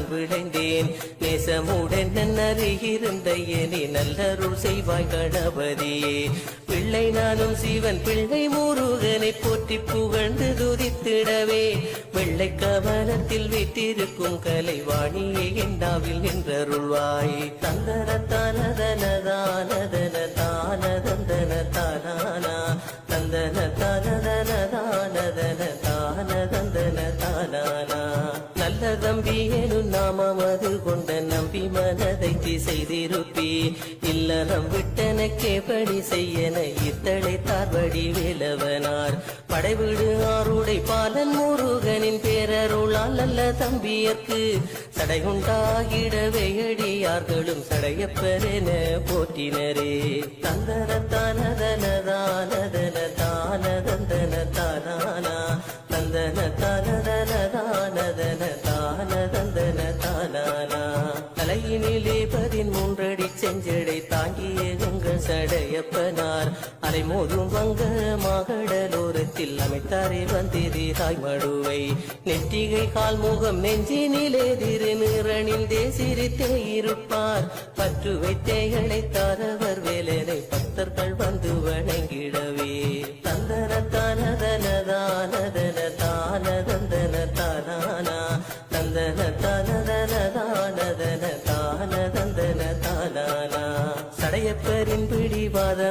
நான் விளைந்தேன் நேசமுடன் நன்னருகிருந்த எனி நல்லருள் செய்வாய் கணபதியே. பிள்ளை நானும் சிவன் பிள்ளை முருகனை போற்றி புகழ்ந்து துதித்திடவே. வெள்ளை கவனத்தில் விட்டிருக்கும் கலைவாணியை என்னாவில் நின்றருள்வாய். தந்தன நாமமது கொண்ட நம்பி மனதை திசைதிருப்பி. இல்லறம் விட்டனக்கே பணி செய்யன இத்தளை தார்வடி வேலவனார். படைவிடு ஆருடை பாலன் முருகனின் பேரருளால் அல்ல தம்பியர்க்கு. சடையுண்டாகிடவே அடியார்களும் சடையப்பரென போற்றினரே. தந்தன தானதன தானதன தானதந்தன தானானா தந்தன தானதன தானதன செஞ்சடை தாங்கிய எங்கள் சடையப்பனார். அலைமோதும் வங்க மகடலோரத்தில் அமைத்தாரே வந்திரி தாய்மடுவை நெற்றிகை கால் முகம் நெஞ்சினிலே திரு நிறனில் தேசிரித்தே இருப்பார். பற்று வைத்தேகளை தாரவர் வேலனை பக்தர்கள் வந்து வணங்கிடவே. தந்தன தானதன தானதன தானதந்தன தானா பக்தரின் பிடிவாத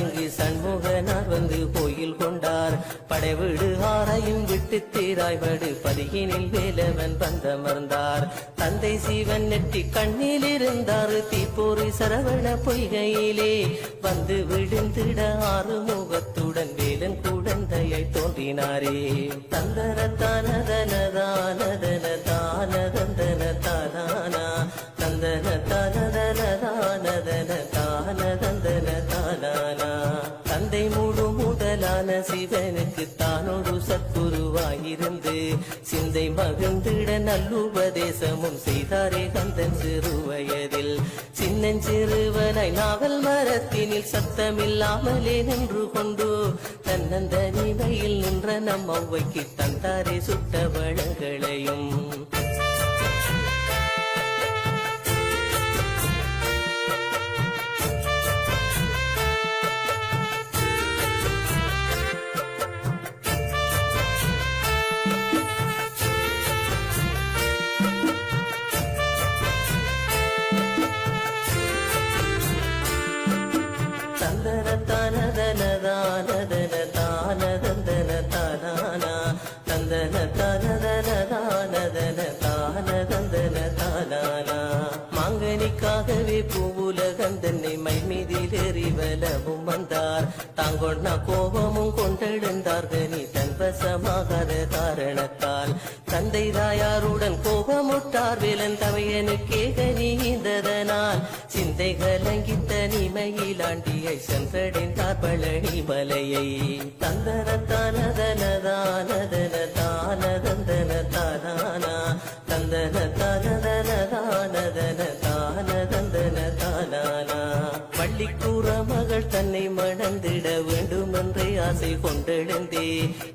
இங்கு சண்முகனார் வந்து கோயில் கொண்டார். படைவிடு ஆரையும் விட்டு தீராய்வடு பதியினில் வேலவன் வந்தமர்ந்தார் தந்தை சிவன் நெட்டி கண்ணில் இருந்தார் தீப்போரி சரவண பொய்கையிலே. வந்து விழுந்திட ஆறு முகத்துடன் வேலன் குடந்தையை தோன்றினாரே. தந்தன தானதன தானதன தானதந்தன தானா தந்தன தானோடு சத்குருவாயிருந்து சிந்தை மகிழ்ந்திட நல்லுபதேசமும் செய்தாரே கந்தன் சிறு வயதில் நாவல் மரத்தினில் சத்தமில்லாமலே நின்று கொண்டு தன்னந்தனிமையில் நின்ற நம் ஔவைக்கு தந்தாரே சுட்ட வளங்களையும். வந்தார். தாங்கொண்ணா கோபமும் கொண்டெழுந்தார். கொண்டெழுந்தார்கனி தன்பசமாகாத காரணத்தால் தந்தை தாயாருடன் கோபமுட்டார். வேலன் தவையனுக்கே கனி கனிந்ததனால் சிந்தை கலங்கித்த நிமையிலாண்டியை சென்றடைந்தார். பழனி மலையை தந்தன தானதன தானதந்தன தானானா தந்தன தானதன தானதன தானதந்தன தானானா பள்ளிக்கூற மகள் தன்னை மணந்திட வேண்டும் வேண்டுமென்றே ஆசை கொண்டெழுந்தே.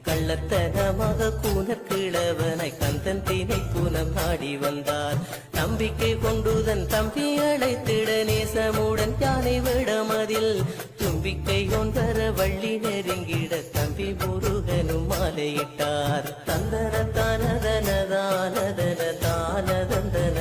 கள்ளத்தனமாக கூனர் கிழவனை கந்தன் தீனை கூனம் நாடி வந்தார். நம்பிக்கை கொண்டுதன் தம்பி அழைத்திட நேசமுடன் யானை விடமதில். தும்பிக்கை ஒன்றர வள்ளி நெருங்கிட தம்பி முருகனும் மாலையிட்டார். தந்தன தானதன தானதன தானதந்தன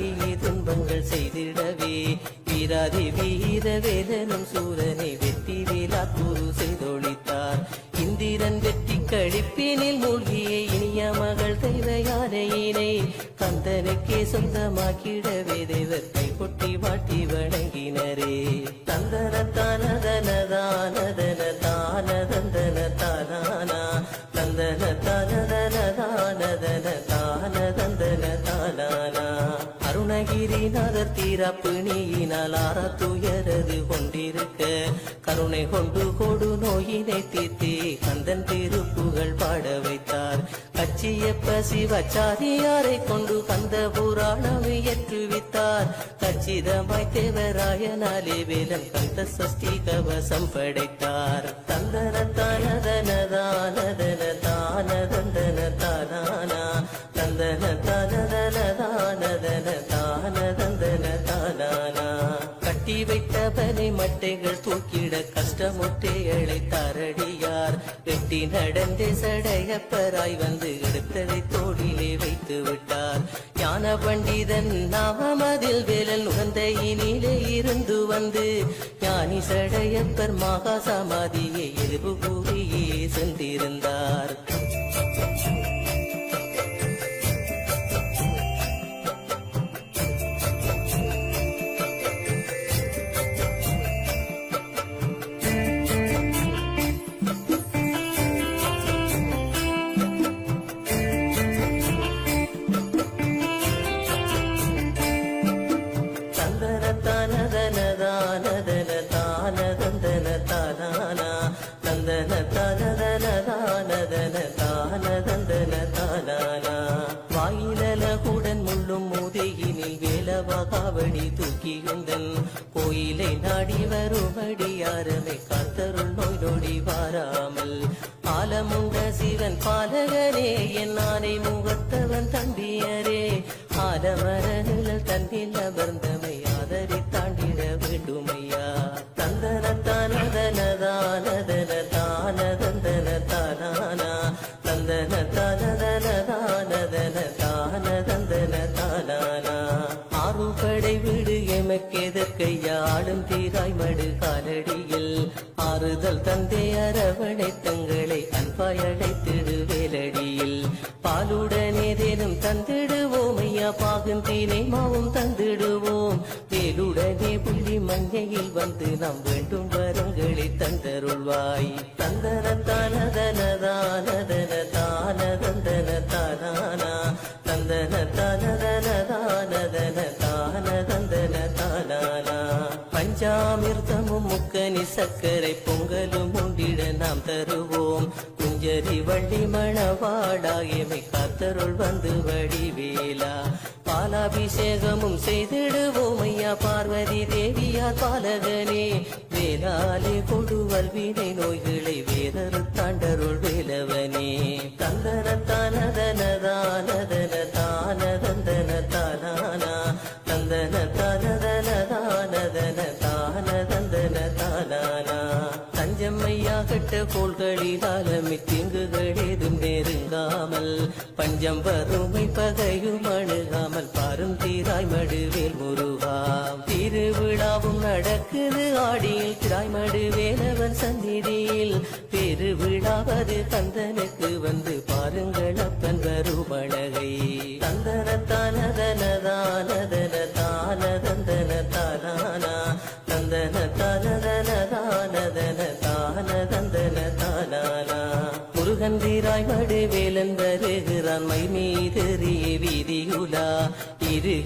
தேவரை துன்பங்கள் செய்திடவே. வீராதி வீர வேலனும் சூரனை வெற்றி வேலா கூறு செய்தொழித்தார். இந்திரன் வெற்றி கழிப்பினில் மூழ்கிய இனிய மகள் தெய்வ கந்தனுக்கே சொந்தமாக்கிடவே தேவர் கைப்பொட்டி வாட்டி வணங்கினரே. தந்தன தானதன தானதன தானதந்தன தானானா தந்தன தானதன தானதன தானதந்தன தீரப்பு நீயினால் துயரது கொண்டிருக்க. கருணை கொண்டு கொடு நோயினை தீர்த்தி. கந்தன் திருப்புகழ் பாட வைத்தார். கச்சியப்ப சிவச்சாரியாரை கொண்டு கந்த புராணம் இயற்றுவித்தார் கச்சிதமாய் தேவராயனாலே வேலன் கந்த சஷ்டி கவசம் படைத்தார். தந்தன தானதன தானதன தானதந்த கட்டி மட்டைகள் தூக்கிட கஷ்டமுட்டைகளை தரடியார் வெட்டி நடந்தே சடையப்பராய் வந்து எடுத்ததை தோடிலே வைத்து விட்டார். ஞான பண்டிதன் நாமதில் வேலன் உகந்தையினிலே இருந்து வந்து ஞானி சடையப்பர் மகா சமாதியை எதிர்வு கூறியே சென்றிருந்தார். தானதன தானதந்தன தானானா? தந்தன தானதன தானதன தானதந்தன தானானா? வாயிலகுடன் முள்ளும் முதையினில் வேலவா காவடி தூக்கியுந்தன் கோயிலை நாடி வரும்படியாரமை காத்தருள் நோய் நொடி வாராமல். ஆலமுங்க சிவன் பாலகரே என் ஆனை முகத்தவன் தம்பியரே ஆலமர நிழல் தன்னில் அமர்ந்த கையாடும் தீராய் மடு காலடியில் ஆறுதல் தந்தை அரவணை தங்களை அன்பாய் அழைத்திடு வேலடியில். பாலுடனே தேனும் தந்திடுவோம் ஐயா பாகும் தீனை மாவும் தந்திடுவோம். வேலுடனே புள்ளி மஞ்சையில் வந்து நாம் வேண்டும் வரங்களை தந்தருள்வாய். தந்தன தானதன தானதன தானதந்தன தானானா தந்தன தானதன தானதன தானதந்தன பஞ்சாமிர்தமும் முக்கனி சர்க்கரை பொங்கலும் உண்டிட நாம் தருவோம். குஞ்சரி வள்ளி மணவாடாயமை காத்தருள் வந்து வடிவேலா. பாலாபிஷேகமும் செய்திடுவோம் ஐயா பார்வதி தேவியார் பாலகனே. வேலாலே கொடுவல் வீணை நோய்களை வேதரு தாண்டருள் வேலவனே. தந்தன கட்ட கோள்களில் தீங்குகள் ஏதும் நெருங்காமல் பஞ்சம் வறுமை பகையும் அணுகாமல் பாரும் தீராய் மடுவேல் முருகா. திருவிழாவும் நடக்குது ஆடியில் திராய் மடுவேலவன் சந்நிதியில். பெருவிழாவது கந்தனுக்கு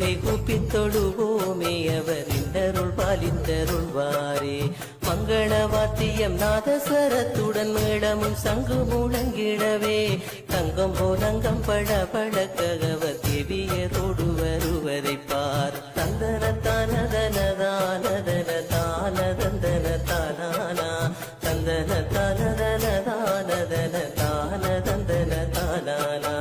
இருகை கூப்பித் தொழுவோமே அவர் இந்தருள் பாலிந்தருள்வாரே மங்கள வாத்தியம் நாதஸ்வரத்துடன் மேளமும் சங்கு முழங்கிடவே தங்கம் போலங்கம் பட பழக்கவர் தேவியரோடு வருவதை பார். தந்தன தானதன தானதன தானதந்தன தானானா தந்தன தானதன தானதன தானதந்தன தானானா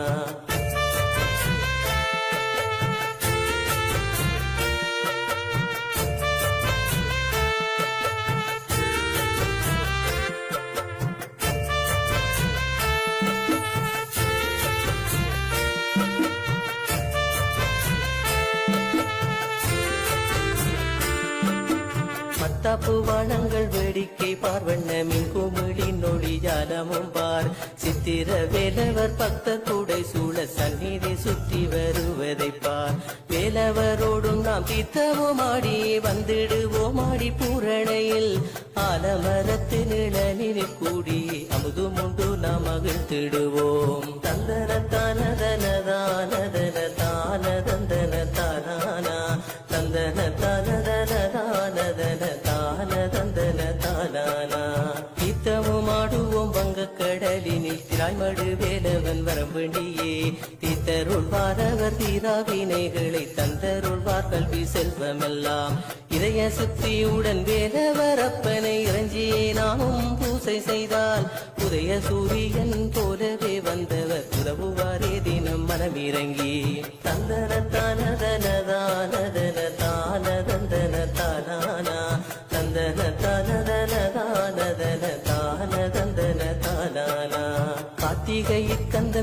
பார்வண்ண மின் குமிழி நொடி ஜாலமும் பார். சித்திர வேலவர் பக்த கூடை சூழ சந்நிதி சுற்றி வருவதை பார். வேலவரோடும் நாம் தீர்த்தவோம் ஆடி வந்திடுவோம் ஆடி பூரணையில். ஆலமரத்து நிழலில் கூடி அமுதும் உண்டு நாம் மகிழ்ந்திடுவோம். தந்தன தானதன தானதன தானதந்தன தானா வேலவன் வரம்பண்டியே தீத்தருள்வாரவர் தீராவினைகளை தந்தருள்வார் கல்வி செல்வமெல்லாம். இதய சுத்தியுடன் வேலவரப்பனை இறஞ்சியே. நாமும் பூசை செய்தால் உதய சூரியன் போலவே வந்தவர். உதவுவாரே தினம் மனமிறங்கி. தந்தர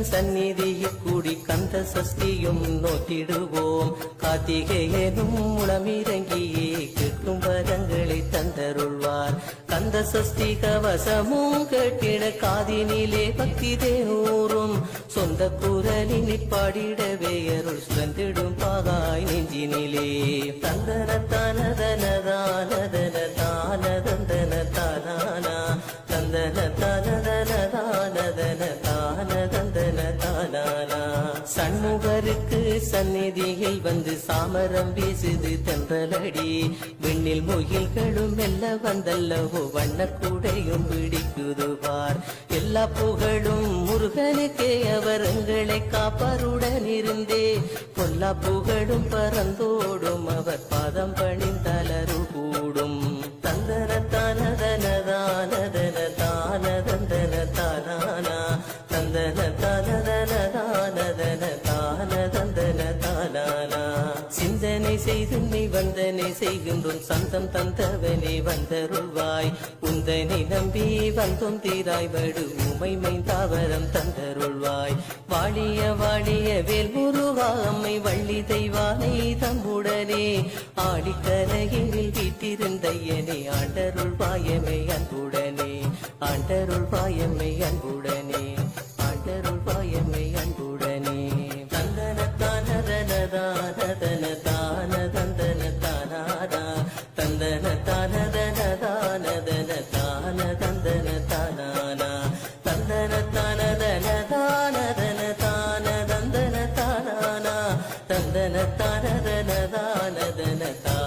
கந்தன் சந்நிதியில் கூடி கந்த சஷ்டியும் நோக்கிடுவோம் கார்த்திகேயனும் உளமிறங்கியே கேட்கும் வரங்களை தந்தருள்வார். கந்த சஷ்டி கவசமும் கேட்டிட காதினிலே பக்தி தேனூரும் சொந்த குரலினில் பாடிடவே அருள் சுரந்திடும் பாகாய் நெஞ்சினிலே. தந்தன தானதன தானதன தானதந்தன தானா தந்தன சண்முகருக்கு சந்நிதியில் வந்து சாமரம் வீசுது தென்றலடி. விண்ணில் முகில்களும் மெல்ல வந்தல்லவோ வண்ணக்கூடையும் பிடிக்குது பார். எல்லா புகழும் முருகனுக்கே அவர் எங்களை காப்பாருடன் இருந்தே. பொல்லா புகழும் பறந்தோடும் அவர் பாதம் பணிந்தலரும் சந்தம் தந்தவனே வந்தருள்வாய். உந்தனை நம்பி வந்தோம் தீராய் வடு உமை மைந்தாவரம் தந்தருள்வாய். வாழிய வாழிய வேல் முருகா அம்மை வள்ளி தெய்வானை தம்புடனே. ஆடிக்கரையில் வீட்டிருந்தையனே ஆண்டருள் வாயமை அன்புடனே. ஆண்டருள் வாயமை அன்புடனே. ஆண்டருள் வாயமை அன்புடனே. தந்தன தானதன தானதன தந்தன தனதன தானதன தா